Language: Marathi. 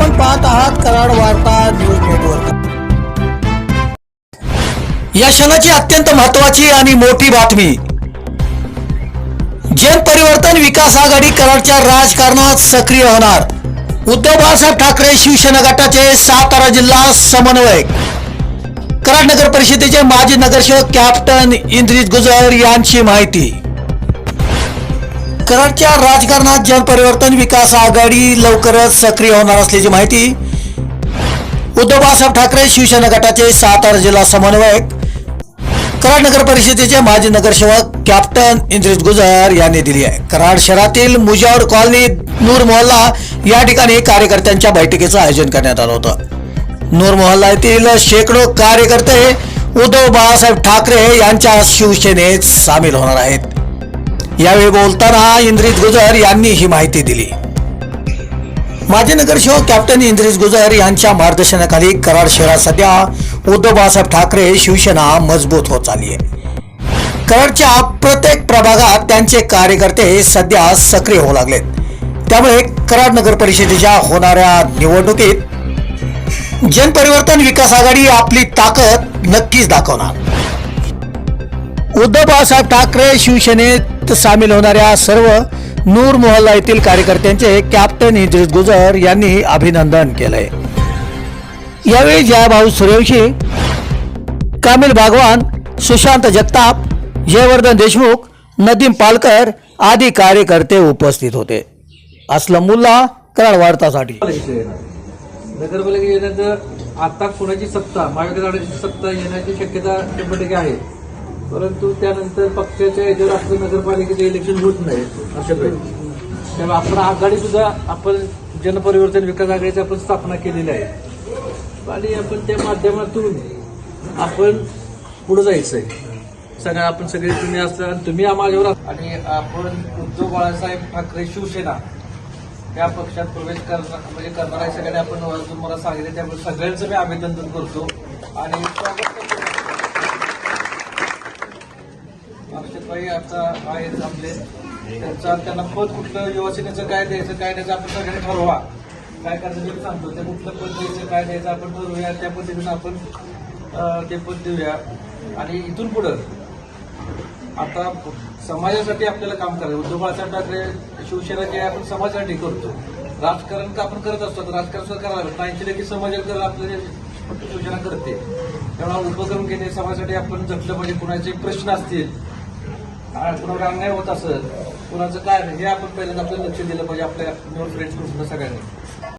आपण पाहत आहात कराड वार्ता न्यूज नेटवर्क. या क्षणाची अत्यंत महत्वाची आणि मोठी बातमी. जन परिवर्तन विकास आघाडी कराडच्या राजकारणात सक्रिय होणार. उद्धव बाळासाहेब ठाकरे शिवसेना गटाचे सातारा जिल्हा समन्वयक. कराड नगर परिषदेचे माजी नगरसेवक कॅप्टन इंद्रित गुजर यांची माहिती. कराडच्या राजकारणात जनपरिवर्तन विकास आघाडी लवकरच सक्रिय होणार असल्याची माहिती उद्धव बाळासाहेब ठाकरे शिवसेना गटाचे सातारा जिल्हा समन्वयक कराड नगर परिषदेचे माजी नगरसेवक कॅप्टन इंद्रित गुजर यांनी दिली आहे. कराड शहरातील मुजावर कॉलनी नूर मोहल्ला या ठिकाणी कार्यकर्त्यांच्या बैठकीचं आयोजन करण्यात आलं होतं. नूर मोहल्ला येथील शेकडो कार्यकर्ते उद्धव बाळासाहेब ठाकरे यांच्या शिवसेनेत सामील होणार आहेत. यावेळी बोलताना इंद्रित गुजर यांनी ही माहिती दिली. माजी नगरसेवक कॅप्टन इंद्रित गुजर यांच्या मार्गदर्शनाखाली कराड शहरात सध्या उद्धव बाळासाहेब ठाकरे शिवसेना मजबूत होत चालली आहे. कराडच्या प्रत्येक प्रभागात त्यांचे कार्यकर्ते सध्या सक्रिय होऊ लागलेत. त्यामुळे कराड नगर परिषदेच्या होणाऱ्या निवडणुकीत जनपरिवर्तन विकास आघाडी आपली ताकद नक्कीच दाखवणार. उद्धव बाळासाहेब ठाकरे शिवसेनेत सामील होणाऱ्या सर्व नूर मोहल्ला येथील कार्यकर्त्यांचे कॅप्टन इद्रिस गुजर यांनी अभिनंदन केलंय. यावेळी जयभाऊ सूर्यवंशी कामिल भागवान सुशांत जगताप जयवर्धन देशमुख नदीम पालकर आदी कार्यकर्ते उपस्थित होते. असलम मुल्ला कराड वार्तासाठी. नगरपालिका येण्याचं आता कोणाची सत्ता महाविकास आघाडीची सत्ता येण्याची शक्यता शंभर टक्के आहे. परंतु त्यानंतर पक्षाच्या याच्यावर आपलं नगरपालिकेचे इलेक्शन होत नाही अशा वेळी त्यामुळे आपण आघाडी सुद्धा आपण जनपरिवर्तन विकास आघाडीची आपण स्थापना केलेली आहे. आणि आपण त्या माध्यमातून आपण पुढे आहे सगळ्या आपण सगळे तुम्ही असता तुम्ही माझ्यावर आणि आपण उद्धव बाळासाहेब ठाकरे शिवसेना या पक्षात प्रवेश करणार म्हणजे करणार आहे सगळ्यांनी आपण तुम्हाला मला सांगितलं त्यामुळे सगळ्यांचं मी अभिनंदन करतो. आणि स्वागत काही आता आहेत आपले त्यांचा त्यांना पद कुठलं युवासेनेचं काय द्यायचं काय द्यायचं आपण सगळ्यांनी ठरवा. काय करायचं ते सांगतो. ते कुठलं पद द्यायचं काय द्यायचं आपण ठरवूया. त्या पद्धतीनं आपण ते पद देऊया. आणि इथून पुढं आता समाजासाठी आपल्याला काम करायचं. उद्धव बाळासाहेब ठाकरे शिवसेना जे आहे आपण समाजासाठी करतो. राजकारण का आपण करत असतो. तर राजकारण सुद्धा करायला लागतं ऐंशी टक्के समाजाकडे आपल्याला शिवसेना करते त्यामुळे उपक्रम घेणे समाजासाठी आपण जपलं पाहिजे. कुणाचे प्रश्न असतील आ, नाही होत असं. कुणाचं काय? हे आपण पहिल्यांदा आपलं लक्ष दिलं पाहिजे आपल्या फ्रेंड्स सगळ्यांनी.